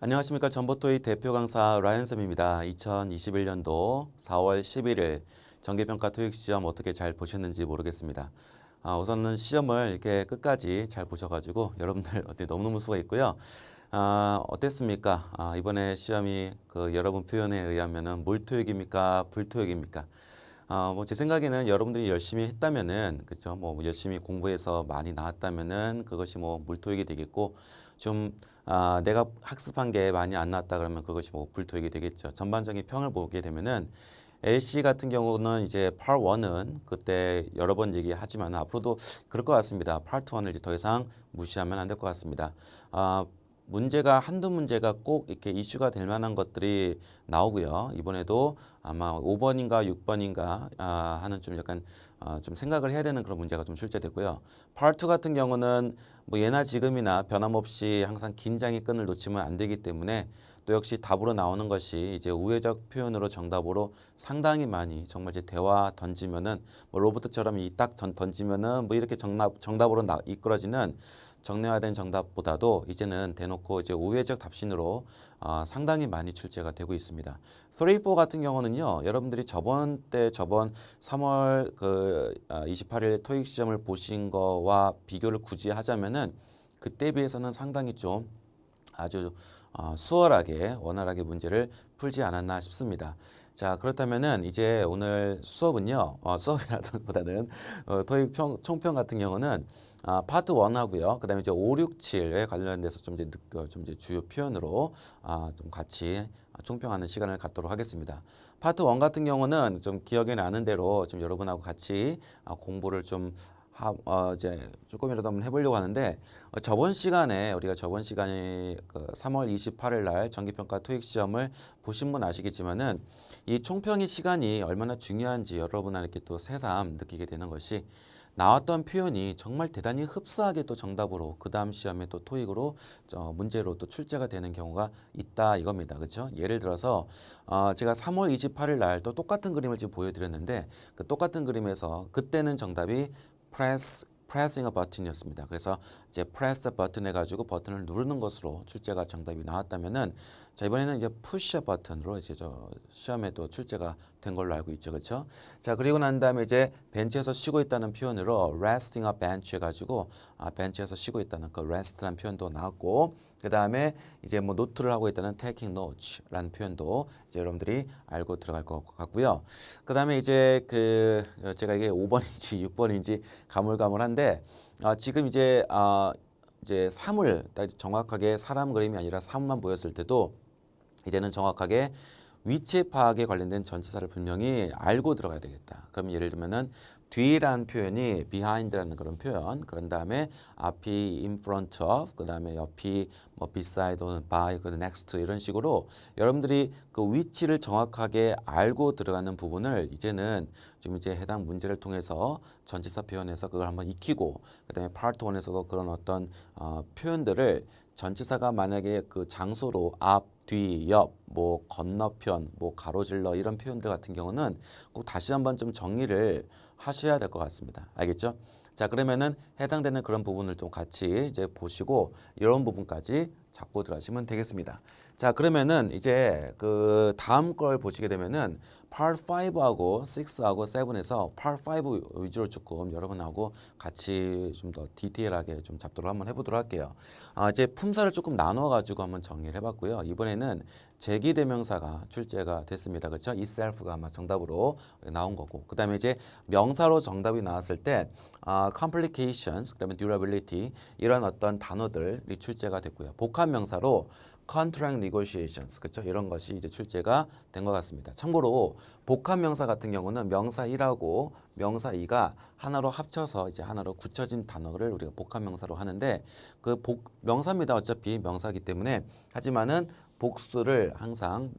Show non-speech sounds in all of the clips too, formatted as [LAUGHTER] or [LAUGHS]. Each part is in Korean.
안녕하십니까 전보토의 대표 강사 라이언쌤입니다. 2021년도 4월 11일 정기평가 토익 시험 어떻게 잘 보셨는지 모르겠습니다. 아, 우선은 시험을 이렇게 끝까지 잘 보셔가지고 여러분들 어떻게 너무너무 수고 있고요. 아, 어땠습니까? 아, 이번에 시험이 그 여러분 표현에 의하면은 물토익입니까? 불토익입니까? 아, 뭐제 생각에는 여러분들이 열심히 했다면은 그렇죠. 뭐 열심히 공부해서 많이 나왔다면은 그것이 뭐 물토익이 되겠고 좀 아, 내가 학습한 게 많이 안 나왔다 그러면 그것이 뭐 불토익이 되겠죠. 전반적인 평을 보게 되면은 LC 같은 경우는 이제 Part 1은 그때 여러 번 얘기하지만 앞으로도 그럴 것 같습니다. Part 1을 이제 더 이상 무시하면 안 될 것 같습니다. 아, 문제가 한두 문제가 꼭 이렇게 이슈가 될 만한 것들이 나오고요. 이번에도 아마 5번인가 6번인가 아, 하는 좀 약간 아, 좀 생각을 해야 되는 그런 문제가 좀 출제됐고요. 파트 2 같은 경우는 뭐 예나 지금이나 변함없이 항상 긴장의 끈을 놓치면 안 되기 때문에 또 역시 답으로 나오는 것이 이제 우회적 표현으로 정답으로 상당히 많이 정말 이제 대화 던지면은 뭐 로봇처럼 이 딱 던지면은 뭐 이렇게 정답 정답으로 나, 이끌어지는 정례화된 정답보다도 이제는 대놓고 이제 우회적 답신으로 어, 상당히 많이 출제가 되고 있습니다. 3, 4 같은 경우는요, 여러분들이 저번 때 저번 3월 그 어, 28일 토익 시험을 보신 거와 비교를 굳이 하자면은 그때 비해서는 상당히 좀 아주 어, 수월하게 원활하게 문제를 풀지 않았나 싶습니다. 자 그렇다면은 이제 오늘 수업은요 어, 수업이라기보다는 어, 토익 평, 총평 같은 경우는 아, 파트 1하고요. 그다음에 이제 5, 6, 7에 관련돼서 좀 이제, 느- 어, 좀 이제 주요 표현으로 아, 좀 같이 총평하는 시간을 갖도록 하겠습니다. 파트 1 같은 경우는 좀 기억에 나는 대로 좀 여러분하고 같이 아, 공부를 좀 하, 어, 이제 조금이라도 한번 해보려고 하는데 어, 저번 시간에 우리가 저번 시간에 그 3월 28일 날 정기평가 토익 시험을 보신 분 아시겠지만은 이 총평의 시간이 얼마나 중요한지 여러분한테 또 새삼 느끼게 되는 것이 나왔던 표현이 정말 대단히 흡사하게 또 정답으로 그 다음 시험에 또 토익으로 어, 문제로 또 출제가 되는 경우가 있다 이겁니다. 그렇죠? 예를 들어서 어, 제가 3월 28일 날 또 똑같은 그림을 지금 보여드렸는데 그 똑같은 그림에서 그때는 정답이 press pressing a button이었습니다. 그래서 이제 press button 해가지고 버튼을 누르는 것으로 출제가 정답이 나왔다면은 자 이번에는 이제 push button으로 이제 저 시험에 또 출제가 된 걸로 알고 있죠, 그렇죠? 자 그리고 난 다음에 이제 벤치에서 쉬고 있다는 표현으로 resting a bench 해가지고 아 벤치에서 쉬고 있다는 그 rest라는 표현도 나왔고 그 다음에 이제 뭐 노트를 하고 있다는 taking notes라는 표현도 이제 여러분들이 알고 들어갈 것 같고요. 그 다음에 이제 그 어, 제가 이게 5번인지 6번인지 [LAUGHS] 가물가물한데 아, 지금 이제 아, 이제 사물 딱 정확하게 사람 그림이 아니라 사물만 보였을 때도 이제는 정확하게 위치 파악에 관련된 전치사를 분명히 알고 들어가야 되겠다. 그럼 예를 들면은 뒤라는 표현이 behind라는 그런 표현. 그런 다음에 앞이 in front of, 그 다음에 옆이 뭐 beside 또는 by, 그 next 이런 식으로 여러분들이 그 위치를 정확하게 알고 들어가는 부분을 이제는 좀 이제 해당 문제를 통해서 전치사 표현에서 그걸 한번 익히고 그 다음에 파트 1에서도 그런 어떤 어, 표현들을 전치사가 만약에 그 장소로 앞, 뒤, 옆, 뭐 건너편, 뭐 가로질러 이런 표현들 같은 경우는 꼭 다시 한번 좀 정리를 하셔야 될 것 같습니다. 알겠죠? 자 그러면은 해당되는 그런 부분을 좀 같이 이제 보시고 이런 부분까지 잡고 들어가시면 되겠습니다. 자 그러면은 이제 그 다음 걸 보시게 되면은 Part 5하고 6하고 7에서 Part 5 위주로 조금 여러분하고 같이 좀 더 디테일하게 좀 잡도록 한번 해보도록 할게요. 아, 이제 품사를 조금 나눠 가지고 한번 정리를 해봤고요. 이번에는 제기대명사가 출제가 됐습니다. 그렇죠? itself가 아마 정답으로 나온 거고 그 다음에 이제 명사로 정답이 나왔을 때 아, complications, 그 다음에 durability 이런 어떤 단어들이 출제가 됐고요. 복합 명사로 contract negotiations 그렇죠? 이런 것이 이제 출제가 된 것 같습니다. 참고로 복합 명사 같은 경우는 명사 1하고 명사 2가 하나로 합쳐서 이제 하나로 굳혀진 단어를 우리가 복합 명사로 하는데 그 복 명사입니다. 어차피 명사이기 때문에 하지만은 복수를 항상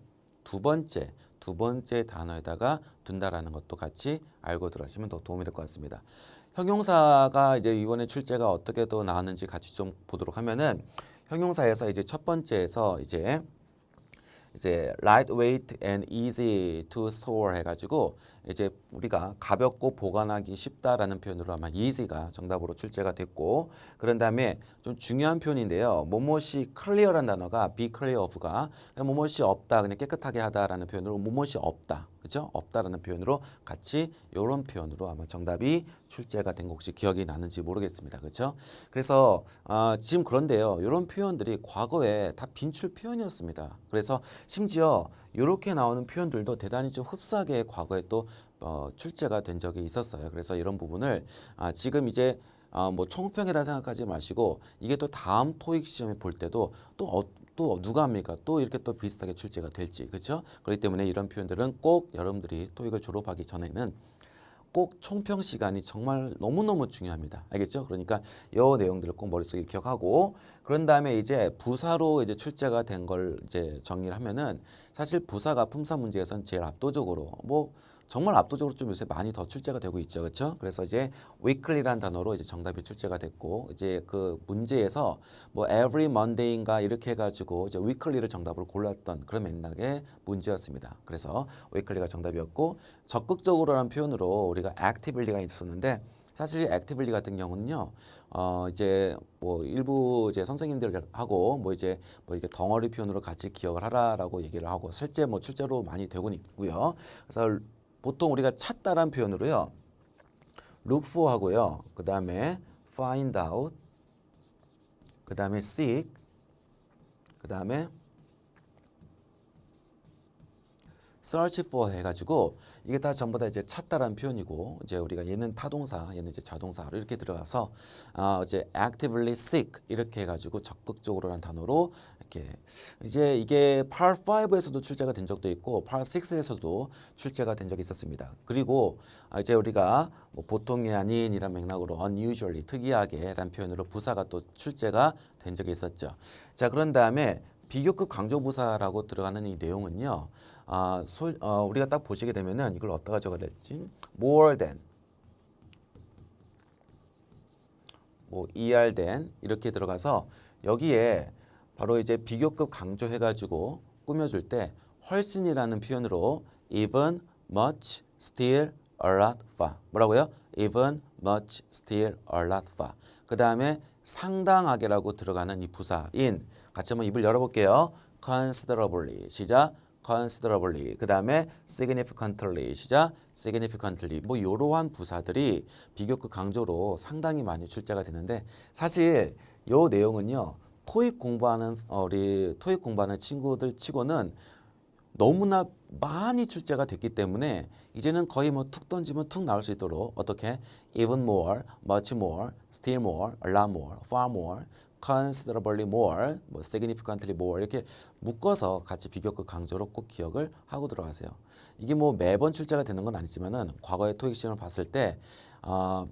두 번째 두 번째 단어에다가 둔다라는 것도 같이 알고 들어가시면 더 도움이 될 것 같습니다. 형용사가 이제 이번에 출제가 어떻게 또 나왔는지 같이 좀 보도록 하면은 형용사에서 이제 첫 번째에서 이제 이제 lightweight and easy to store 해가지고 이제 우리가 가볍고 보관하기 쉽다라는 표현으로 아마 easy가 정답으로 출제가 됐고 그런 다음에 좀 중요한 표현인데요. 뭐뭇이 clear란 단어가 be clear of가 뭐뭇이 없다 그냥 깨끗하게 하다라는 표현으로 뭐뭇이 없다 그죠? 없다라는 표현으로 같이 이런 표현으로 아마 정답이 출제가 된 거 혹시 기억이 나는지 모르겠습니다. 그렇죠? 그래서 아, 지금 그런데요. 이런 표현들이 과거에 다 빈출 표현이었습니다. 그래서 심지어 이렇게 나오는 표현들도 대단히 좀 흡사하게 과거에 또 어, 출제가 된 적이 있었어요. 그래서 이런 부분을 아, 지금 이제 아, 뭐 총평이라 생각하지 마시고 이게 또 다음 토익 시험에 볼 때도 또 어, 또 누가 합니까? 또 이렇게 또 비슷하게 출제가 될지 그렇죠? 그렇기 때문에 이런 표현들은 꼭 여러분들이 토익을 졸업하기 전에는 꼭 총평 시간이 정말 너무너무 중요합니다. 알겠죠? 그러니까 이 내용들을 꼭 머릿속에 기억하고 그런 다음에 이제 부사로 이제 출제가 된 걸 이제 정리를 하면은 사실 부사가 품사 문제에선 제일 압도적으로 뭐 정말 압도적으로 좀 요새 많이 더 출제가 되고 있죠. 그렇죠? 그래서 이제 weekly라는 단어로 이제 정답이 출제가 됐고 이제 그 문제에서 뭐 every monday인가 이렇게 해 가지고 이제 weekly를 정답으로 골랐던 그런 맥락의 문제였습니다. 그래서 weekly가 정답이었고 적극적으로라는 표현으로 우리가 actively가 있었는데 사실 actively 같은 경우는요, 어 이제 뭐 일부 이제 선생님들하고 뭐 이제 뭐 이게 덩어리 표현으로 같이 기억을 하라라고 얘기를 하고 실제 뭐 출제로 많이 되고 있고요. 그래서 보통 우리가 찾다란 표현으로요, look for 하고요, 그 다음에 find out, 그 다음에 seek, 그 다음에 search for 해가지고 이게 다 전부 다 이제 찾다라는 표현이고 이제 우리가 얘는 타동사 얘는 이제 자동사로 이렇게 들어가서 아 이제 actively seek 이렇게 해가지고 적극적으로라는 단어로 이렇게 이제 이게 Part 5에서도 출제가 된 적도 있고 Part 6에서도 출제가 된 적이 있었습니다. 그리고 아 이제 우리가 뭐 보통이 아닌이란 맥락으로 unusually 특이하게라는 표현으로 부사가 또 출제가 된 적이 있었죠. 자 그런 다음에 비교급 강조부사라고 들어가는 이 내용은요. 아, 소, 어, 우리가 딱 보시게 되면은 이걸 어디다가 적어야 될지? more than. 뭐 er than 이렇게 들어가서 여기에 바로 이제 비교급 강조해 가지고 꾸며 줄 때 훨씬이라는 표현으로 even much still a lot far 뭐라고요? even much still a lot far 그 다음에 상당하게라고 들어가는 이 부사인. 같이 한번 입을 열어볼게요. considerably. 시작 considerably. 그 다음에 significantly 시작. significantly. 뭐 이러한 부사들이 비교급 강조로 상당히 많이 출제가 되는데 사실 요 내용은요 토익 공부하는 어, 우리 토익 공부하는 친구들 치고는 너무나 많이 출제가 됐기 때문에 이제는 거의 뭐 툭 던지면 툭 나올 수 있도록 어떻게? even more, much more, still more, a lot more, far more, considerably more, 뭐 significantly more 이렇게 묶어서 같이 비교급 강조로 꼭 기억을 하고 들어가세요. 이게 뭐 매번 출제가 되는 건 아니지만은 과거의 토익 시험을 봤을 때 어,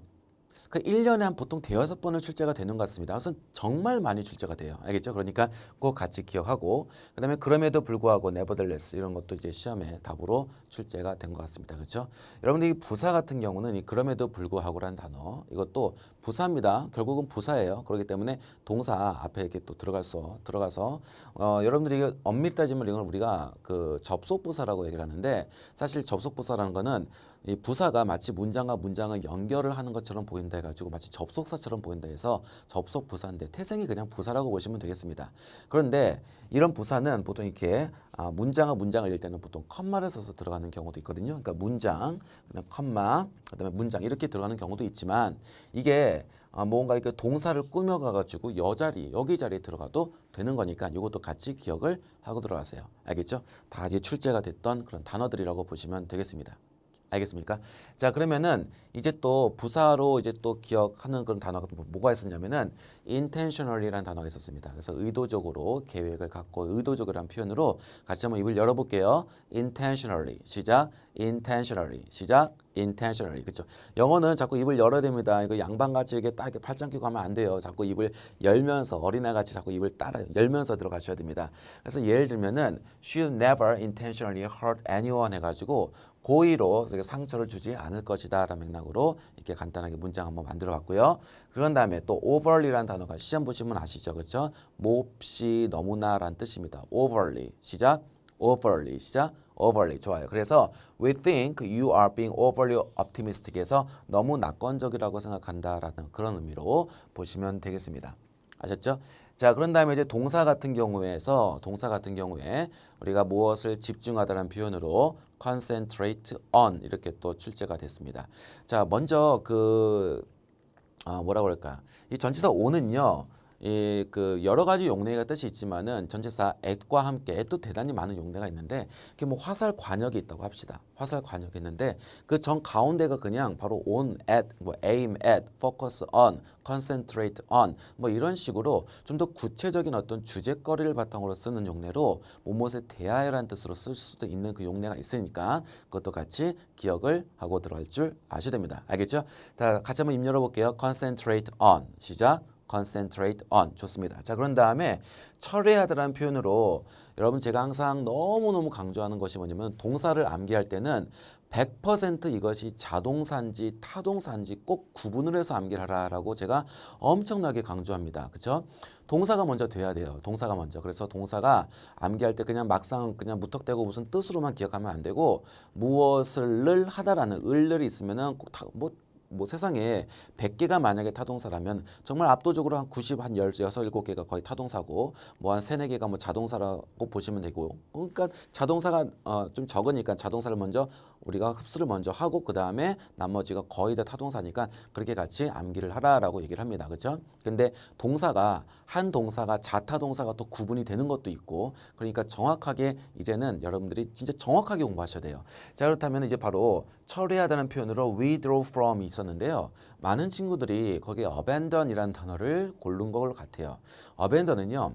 그 1년에 한 보통 대여섯 번은 출제가 되는 것 같습니다. 그래서 정말 많이 출제가 돼요. 알겠죠? 그러니까 꼭 같이 기억하고 그다음에 그럼에도 불구하고 nevertheless 이런 것도 이제 시험에 답으로 출제가 된 것 같습니다. 그렇죠? 여러분들 이 부사 같은 경우는 이 그럼에도 불구하고라는 단어 이것도 부사입니다. 결국은 부사예요. 그렇기 때문에 동사 앞에 이렇게 또 들어가서 들어가서 어, 여러분들이 엄밀히 따지면 이걸 우리가 그 접속 부사라고 얘기를 하는데 사실 접속 부사라는 거는 이 부사가 마치 문장과 문장을 연결을 하는 것처럼 보인다 해가지고 마치 접속사처럼 보인다 해서 접속 부사인데 태생이 그냥 부사라고 보시면 되겠습니다. 그런데 이런 부사는 보통 이렇게 아, 문장과 문장을 읽을 때는 보통 컴마를 써서 들어가는 경우도 있거든요. 그러니까 문장, 그다음에 컴마, 그다음에 문장 이렇게 들어가는 경우도 있지만 이게 아, 뭔가 이렇게 동사를 꾸며가가지고 여 자리 여기 자리에 들어가도 되는 거니까 이것도 같이 기억을 하고 들어가세요. 알겠죠? 다 이제 출제가 됐던 그런 단어들이라고 보시면 되겠습니다. 알겠습니까? 자 그러면은 이제 또 부사로 이제 또 기억하는 그런 단어가 뭐- 뭐가 있었냐면은 intentionally라는 단어가 있었습니다. 그래서 의도적으로 계획을 갖고 의도적이라는 표현으로 같이 한번 입을 열어볼게요. intentionally 시작 intentionally 시작 intentionally 그렇죠. 영어는 자꾸 입을 열어야 됩니다. 이거 양반같이 이렇게 딱 이렇게 팔짱 끼고 하면 안 돼요. 자꾸 입을 열면서 어린애같이 자꾸 입을 따라 열면서 들어가셔야 됩니다. 그래서 예를 들면은 she never intentionally hurt anyone 해가지고 고의로 상처를 주지 않을 것이다 라는 맥락으로 이렇게 간단하게 문장 한번 만들어 봤고요. 그런 다음에 또 overly라는 단어가 시험 보시면 아시죠, 그렇죠? 몹시 너무나 라는 뜻입니다. overly 시작, overly 시작, overly 좋아요. 그래서 we think you are being overly optimistic해서 너무 낙관적이라고 생각한다라는 그런 의미로 보시면 되겠습니다. 아셨죠? 자, 그런 다음에 이제 동사 같은 경우에서 동사 같은 경우에 우리가 무엇을 집중하다는 표현으로 concentrate on 이렇게 또 출제가 됐습니다. 자, 먼저 그 아, 뭐라 그럴까? 이 전치사 on은요. 이 그 여러 가지 용례가 뜻이 있지만은 전치사 at과 함께 at도 대단히 많은 용례가 있는데 그게 뭐 화살 관역이 있다고 합시다. 화살 관역이 있는데 그정 가운데가 그냥 바로 on at 뭐 aim at focus on concentrate on 뭐 이런 식으로 좀 더 구체적인 어떤 주제거리를 바탕으로 쓰는 용례로 무엇에 대하여라는 뜻으로 쓸 수도 있는 그 용례가 있으니까 그것도 같이 기억을 하고 들어갈 줄 아셔야 됩니다. 알겠죠? 자, 같이 한번 입 열어볼게요. concentrate on 시작. Concentrate on 좋습니다. 자 그런 다음에 철회하다라는 표현으로 여러분 제가 항상 너무너무 강조하는 것이 뭐냐면 동사를 암기할 때는 100% 이것이 자동사인지 타동사인지 꼭 구분을 해서 암기를 하라라고 제가 엄청나게 강조합니다. 그렇죠? 동사가 먼저 돼야 돼요. 동사가 먼저. 그래서 동사가 암기할 때 그냥 막상 그냥 무턱대고 무슨 뜻으로만 기억하면 안 되고 무엇을 하다라는 을들이 있으면은 꼭뭐 뭐 세상에 100개가 만약에 타동사라면 정말 압도적으로 한 90, 한 16, 17개가 거의 타동사고 뭐 한 3, 4개가 뭐 자동사라고 보시면 되고 그러니까 자동사가 어, 좀 적으니까 자동사를 먼저 우리가 흡수를 먼저 하고 그 다음에 나머지가 거의 다 타동사니까 그렇게 같이 암기를 하라라고 얘기를 합니다. 그렇죠? 근데 동사가 한 동사가 자타동사가 또 구분이 되는 것도 있고 그러니까 정확하게 이제는 여러분들이 진짜 정확하게 공부하셔야 돼요. 자 그렇다면 이제 바로 처리하다는 표현으로 withdraw from 있었는데요. 많은 친구들이 거기에 abandon이라는 단어를 고른 것 같아요. abandon은요.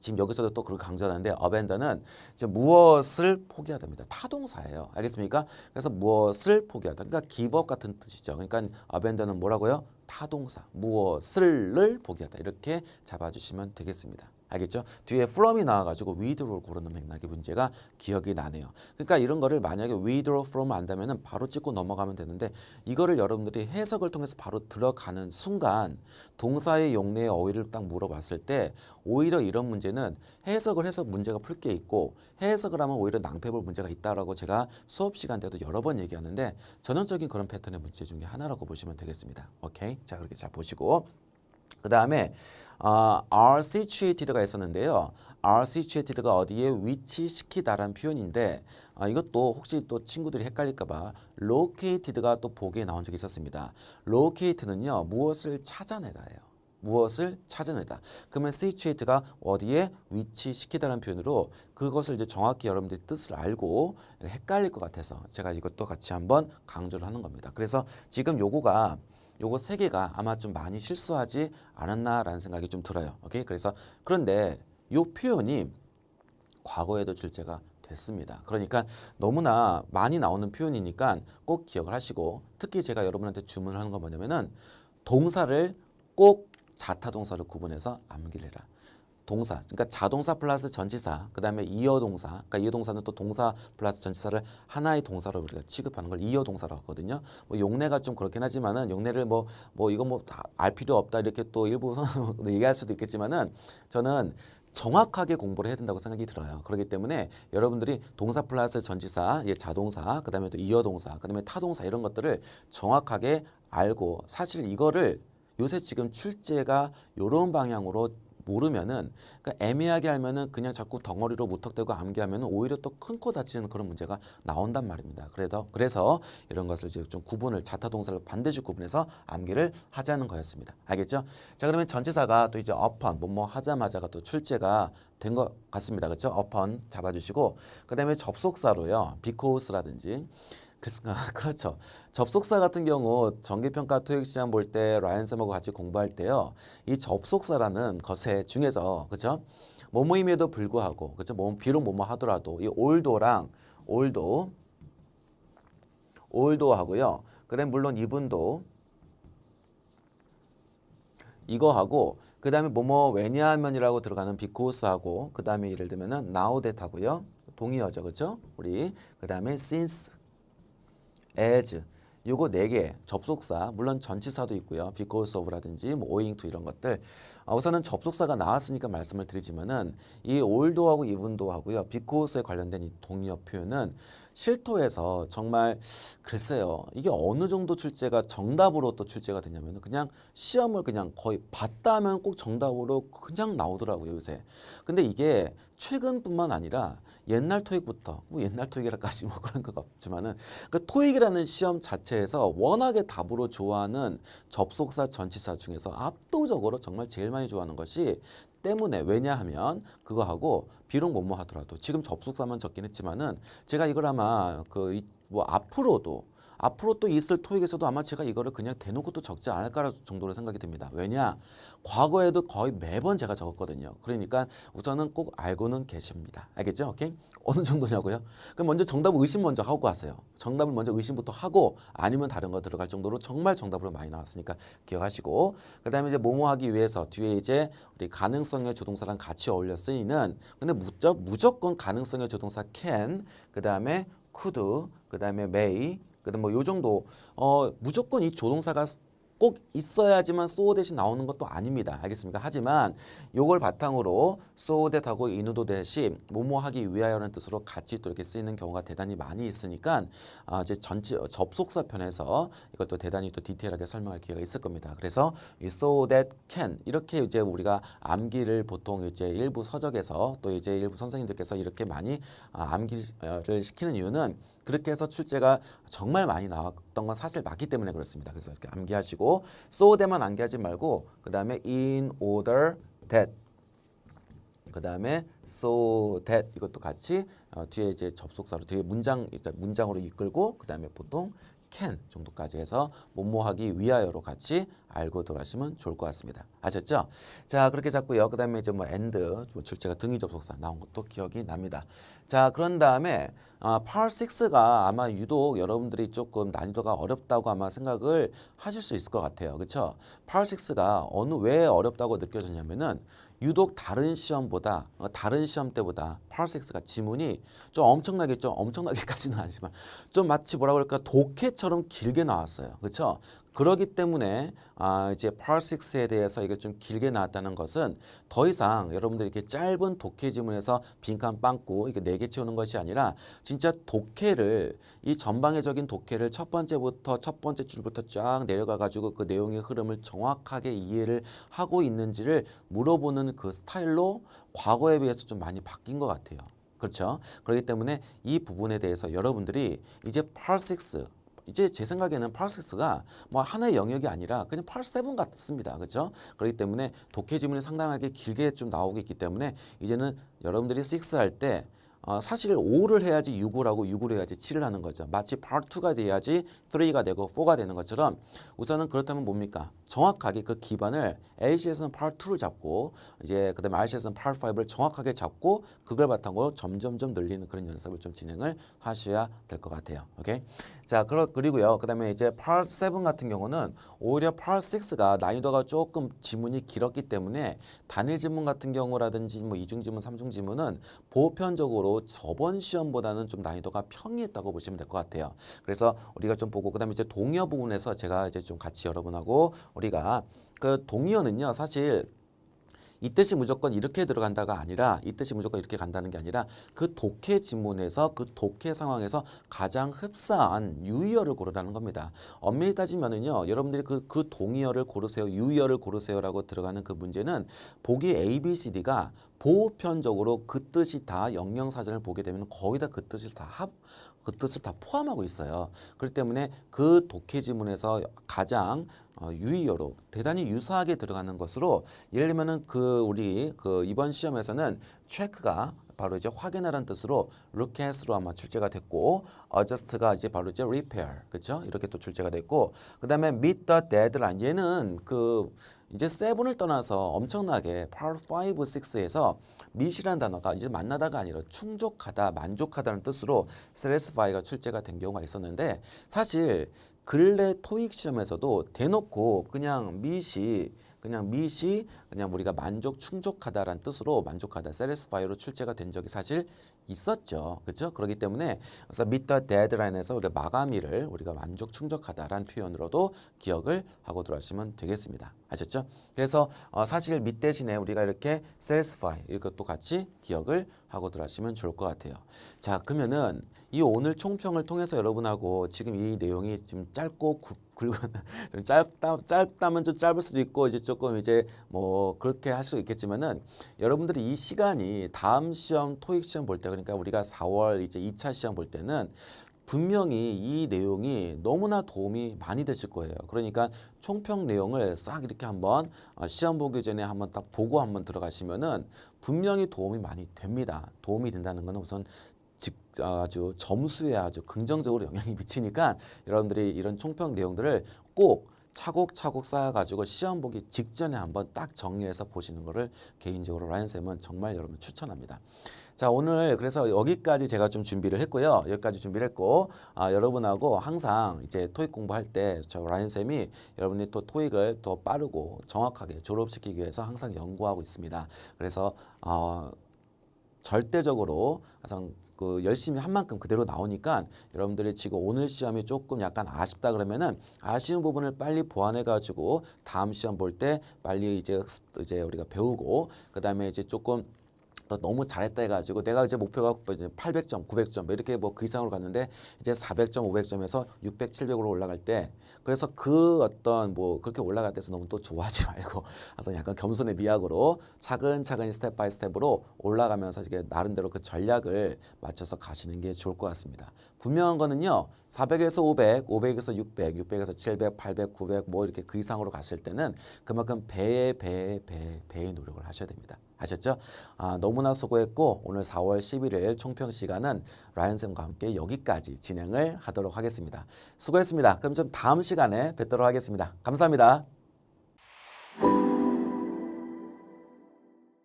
지금 여기서도 또 그걸 강조하는데 abandon은 이제 무엇을 포기하답니다. 타동사예요. 알겠습니까? 그래서 무엇을 포기하다. 그러니까 up 같은 뜻이죠. 그러니까 abandon은 뭐라고요? 타동사. 무엇을을 포기하다. 이렇게 잡아주시면 되겠습니다. 알겠죠? 뒤에 from이 나와가지고 withdraw를 고르는 맥락의 문제가 기억이 나네요. 그러니까 이런 거를 만약에 withdraw from 안다면 은 바로 찍고 넘어가면 되는데 이거를 여러분들이 해석을 통해서 바로 들어가는 순간 동사의 용례의 어휘를 딱 물어봤을 때 오히려 이런 문제는 해석을 해서 문제가 풀 게 있고 해석을 하면 오히려 낭패볼 문제가 있다라고 제가 수업 시간 때도 여러 번 얘기하는데 전형적인 그런 패턴의 문제 중에 하나라고 보시면 되겠습니다. 오케이? 자 그렇게 잘 보시고 그 다음에 어, are situated가 있었는데요. are situated가 어디에 위치시키다라는 표현인데 아, 이것도 혹시 또 친구들이 헷갈릴까봐 located가 또 보기에 나온 적이 있었습니다. located는요 무엇을 찾아내다예요. 무엇을 찾아내다. 그러면 situate가 어디에 위치시키다라는 표현으로 그것을 이제 정확히 여러분들이 뜻을 알고 헷갈릴 것 같아서 제가 이것도 같이 한번 강조를 하는 겁니다. 그래서 지금 요거가 요거 세 개가 아마 좀 많이 실수하지 않았나라는 생각이 좀 들어요. 오케이? 그래서 그런데 요 표현이 과거에도 출제가 됐습니다. 그러니까 너무나 많이 나오는 표현이니까 꼭 기억을 하시고 특히 제가 여러분한테 주문을 하는 건 뭐냐면은 동사를 꼭 자타 동사를 구분해서 암기를 해라. 동사, 그러니까 자동사 플러스 전치사, 그 다음에 이어 동사, 그러니까 이어 동사는 또 동사 플러스 전치사를 하나의 동사로 우리가 취급하는 걸 이어 동사라고 하거든요. 뭐 용례가 좀 그렇긴 하지만은 용례를 뭐 뭐 이거 뭐 다 알 필요 없다 이렇게 또 일부 [LAUGHS] 얘기할 수도 있겠지만은 저는 정확하게 공부를 해야 된다고 생각이 들어요. 그렇기 때문에 여러분들이 동사 플러스 전치사, 예, 자동사, 그 다음에 또 이어 동사, 그 다음에 타동사 이런 것들을 정확하게 알고 사실 이거를 요새 지금 출제가 요런 방향으로 모르면은 그러니까 애매하게 알면은 그냥 자꾸 덩어리로 무턱대고 암기하면은 오히려 또 큰 코 다치는 그런 문제가 나온단 말입니다. 그래서 그래서 이런 것을 이제 좀 구분을 자타 동사를 반드시 구분해서 암기를 하자는 거였습니다. 알겠죠? 자 그러면 전치사가 또 이제 upon 뭐뭐 하자마자가 또 출제가 된 것 같습니다. 그렇죠? upon 잡아주시고 그다음에 접속사로요. because라든지 그래서 [LAUGHS] 그렇죠. 접속사 같은 경우 정기평가 토익 시험 볼 때 라이언 쌤하고 같이 공부할 때요. 이 접속사라는 것에 중에서 그렇죠? 뭐뭐임에도 불구하고 그렇죠? 뭐 비록 뭐뭐 하더라도 이 올도랑 올도 올도 하고요. 그다음 물론 이분도 이거 하고 그 다음에 뭐뭐 왜냐하면이라고 들어가는 비코스하고 그 다음에 예를 들면은 now that 하고요. 동의어죠. 그렇죠? 우리 그 다음에 since as 요거 네 개 접속사 물론 전치사도 있고요. because of라든지 뭐 owing to 이런 것들 어, 우선은 접속사가 나왔으니까 말씀을 드리지만은 이 oldo하고 even도하고요. because에 관련된 이 동의어 표현은 실토에서 정말 글쎄요 이게 어느 정도 출제가 정답으로 또 출제가 되냐면은 그냥 시험을 그냥 거의 봤다 하면 꼭 정답으로 그냥 나오더라고요 요새. 근데 이게 최근뿐만 아니라 옛날 토익부터 뭐 옛날 토익이라까지 [LAUGHS] 뭐 그런 건 없지만은 그 토익이라는 시험 자체에서 워낙에 답으로 좋아하는 접속사 전치사 중에서 압도적으로 정말 제일 많이 좋아하는 것이 때문에 왜냐하면 그거하고 비록 뭐뭐 하더라도 지금 접속사만 적긴 했지만은 제가 이걸 아마 그 뭐 앞으로도 앞으로 또 있을 토익에서도 아마 제가 이거를 그냥 대놓고 또 적지 않을까 정도로 생각이 듭니다. 왜냐? 과거에도 거의 매번 제가 적었거든요. 그러니까 우선은 꼭 알고는 계십니다. 알겠죠? 오케이? 어느 정도냐고요? 그럼 먼저 정답 의심 먼저 하고 가세요. 정답을 먼저 의심부터 하고 아니면 다른 거 들어갈 정도로 정말 정답으로 많이 나왔으니까 기억하시고 그다음에 이제 뭐뭐 하기 위해서 뒤에 이제 우리 가능성의 조동사랑 같이 어울려 쓰이는 근데 무조, 무조건 가능성의 조동사 can 그다음에 could 그다음에 may 그다음 뭐 요 정도 어 무조건 이 조동사가 꼭 있어야지만 so 대신 나오는 것도 아닙니다. 알겠습니까? 하지만 요걸 바탕으로 so that하고 인우도 대신 뭐뭐 하기 위하여라는 뜻으로 같이 또 이렇게 쓰이는 경우가 대단히 많이 있으니까 아, 이제 전체 접속사 편에서 이것도 대단히 또 디테일하게 설명할 기회가 있을 겁니다. 그래서 이 so that can 이렇게 이제 우리가 암기를 보통 이제 일부 서적에서 또 이제 일부 선생님들께서 이렇게 많이 아, 암기를 시키는 이유는 그렇게 해서 출제가 정말 많이 나왔던 건 사실 맞기 때문에 그렇습니다. 그래서 이렇게 암기하시고 so that만 암기하지 말고 그 다음에 in order that 그 다음에 so that 이것도 같이 어, 뒤에 이제 접속사로 뒤에 문장 문장으로 이끌고 그 다음에 보통 can 정도까지 해서 뭐뭐하기 위하여로 같이 알고 들어가시면 좋을 것 같습니다. 아셨죠? 자 그렇게 잡고요. 그 다음에 이제 뭐 and 뭐 출제가 등위 접속사 나온 것도 기억이 납니다. 자 그런 다음에 아, part 6가 아마 유독 여러분들이 조금 난이도가 어렵다고 아마 생각을 하실 수 있을 것 같아요. 그렇죠? part 6가 어느 왜 어렵다고 느껴졌냐면은 유독 다른 시험보다 어, 다른 시험 때보다 6가 지문이 좀 엄청나게 좀 엄청나게까지는 [LAUGHS] 아니지만 좀 마치 뭐라 그럴까 독해처럼 길게 나왔어요. 그렇죠? 그러기 때문에 아 이제 6에 대해서 이게 좀 길게 나왔다는 것은 더 이상 여러분들이 이렇게 짧은 독해 지문에서 빈칸 빵꾸 이게 네 개 채우는 것이 아니라 진짜 독해를 이 전방위적인 독해를 첫 번째부터 첫 번째 줄부터 쫙 내려가 가지고 그 내용의 흐름을 정확하게 이해를 하고 있는지를 물어보는 그 스타일로 과거에 비해서 좀 많이 바뀐 것 같아요. 그렇죠? 그렇기 때문에 이 부분에 대해서 여러분들이 이제 6 이제 제 생각에는 팔6가 뭐 하나의 영역이 아니라 그냥 팔7 같습니다. 그렇죠? 그렇기 때문에 독해 지문이 상당하게 길게 좀 나오고 있기 때문에 이제는 여러분들이 6 할 때 어, 사실 5를 해야지 6을 하고 6을 해야지 7을 하는 거죠. 마치 part 2가 돼야지 3가 되고 4가 되는 것처럼 우선은 그렇다면 뭡니까? 정확하게 그 기반을 LC에서는 part 2를 잡고 이제 그 다음에 RC에서는 part 5를 정확하게 잡고 그걸 바탕으로 점점점 늘리는 그런 연습을 좀 진행을 하셔야 될 것 같아요. 오케이? 자, 그리고요. 그 다음에 이제 part 7 같은 경우는 오히려 part 6가 난이도가 조금 지문이 길었기 때문에 단일 지문 같은 경우라든지 뭐 이중 지문, 삼중 지문은 보편적으로 저번 시험보다는 좀 난이도가 평이했다고 보시면 될 것 같아요. 그래서 우리가 좀 보고 그다음에 이제 동의어 부분에서 제가 이제 좀 같이 여러분하고 우리가 그 동의어는요. 사실 이 뜻이 무조건 이렇게 들어간다가 아니라 이 뜻이 무조건 이렇게 간다는 게 아니라 그 독해 지문에서 그 독해 상황에서 가장 흡사한 유의어를 고르라는 겁니다. 엄밀히 따지면은요, 여러분들이 그, 그 동의어를 고르세요, 유의어를 고르세요라고 들어가는 그 문제는 보기 A, B, C, D가 보편적으로 그 뜻이 다 영영 사전을 보게 되면 거의 다 그 뜻을 다 합, 그 뜻을 다 포함하고 있어요. 그렇기 때문에 그 독해 지문에서 가장 어, 유의어로 대단히 유사하게 들어가는 것으로 예를 들면은 그 우리 그 이번 시험에서는 체크가 바로 이제 확인하라는 뜻으로 look at로 아마 출제가 됐고 adjust가 이제 바로 이제 repair 그렇죠? 이렇게 또 출제가 됐고 그다음에 meet the deadline 얘는 그 이제 세븐을 떠나서 엄청나게 part 5, 6에서 meet이라는 단어가 이제 만나다가 아니라 충족하다, 만족하다는 뜻으로 satisfy가 출제가 된 경우가 있었는데 사실 근래 토익 시험에서도 대놓고 그냥 meet이 그냥 meet이 그냥 우리가 만족 충족하다라는 뜻으로 만족하다 satisfy로 출제가 된 적이 사실 있었죠. 그렇죠? 그렇기 때문에 그래서 meet the deadline에서 우리가 마감일을 우리가 만족 충족하다라는 표현으로도 기억을 하고 들어가시면 되겠습니다. 아셨죠? 그래서 어, 사실 meet 대신에 우리가 이렇게 satisfy 이것도 같이 기억을 하고 들어가시면 좋을 것 같아요. 자, 그러면은 이 오늘 총평을 통해서 여러분하고 지금 이 내용이 좀 짧고 굵- 굵은 [LAUGHS] 좀 짧다 짧다면 좀 짧을 수도 있고 이제 조금 이제 뭐 그렇게 할 수 있겠지만은 여러분들이 이 시간이 다음 시험 토익 시험 볼 때 그러니까 우리가 4월 이제 2차 시험 볼 때는 분명히 이 내용이 너무나 도움이 많이 되실 거예요. 그러니까 총평 내용을 싹 이렇게 한번 어, 시험 보기 전에 한번 딱 보고 한번 들어가시면은 분명히 도움이 많이 됩니다. 도움이 된다는 것은 우선 직, 아주 점수에 아주 긍정적으로 영향이 [LAUGHS] 미치니까 여러분들이 이런 총평 내용들을 꼭 차곡차곡 쌓아가지고 시험 보기 직전에 한번 딱 정리해서 보시는 거를 개인적으로 라이언 쌤은 정말 여러분 추천합니다. 자 오늘 그래서 여기까지 제가 좀 준비를 했고요. 여기까지 준비를 했고 아, 여러분하고 항상 이제 토익 공부할 때 저 라이언 쌤이 여러분이 또 토익을 더 빠르고 정확하게 졸업시키기 위해서 항상 연구하고 있습니다. 그래서 어, 절대적으로 항상 그 열심히 한 만큼 그대로 나오니까 여러분들이 지금 오늘 시험이 조금 약간 아쉽다 그러면은 아쉬운 부분을 빨리 보완해 가지고 다음 시험 볼 때 빨리 이제 습- 이제 우리가 배우고 그다음에 이제 조금 또 너무 잘했다 해가지고 내가 이제 목표가 뭐 이제 800점, 900점 이렇게 뭐 그 이상으로 갔는데 이제 400점, 500점에서 600, 700으로 올라갈 때 그래서 그 어떤 뭐 그렇게 올라갈 때서 너무 또 좋아하지 [LAUGHS] 말고 그래서 약간 겸손의 미학으로 차근차근히 스텝 바이 스텝으로 올라가면서 이게 나름대로 그 전략을 맞춰서 가시는 게 좋을 것 같습니다. 분명한 거는요. 400에서 500, 500에서 600, 600에서 700, 800, 900 뭐 이렇게 그 이상으로 갔을 때는 그만큼 배의 배의 배 배의 노력을 하셔야 됩니다. 아셨죠? 아, 너무나 수고했고 오늘 4월 11일 총평 시간은 라이언 쌤과 함께 여기까지 진행을 하도록 하겠습니다. 수고했습니다. 그럼 좀 다음 시간에 뵙도록 하겠습니다. 감사합니다.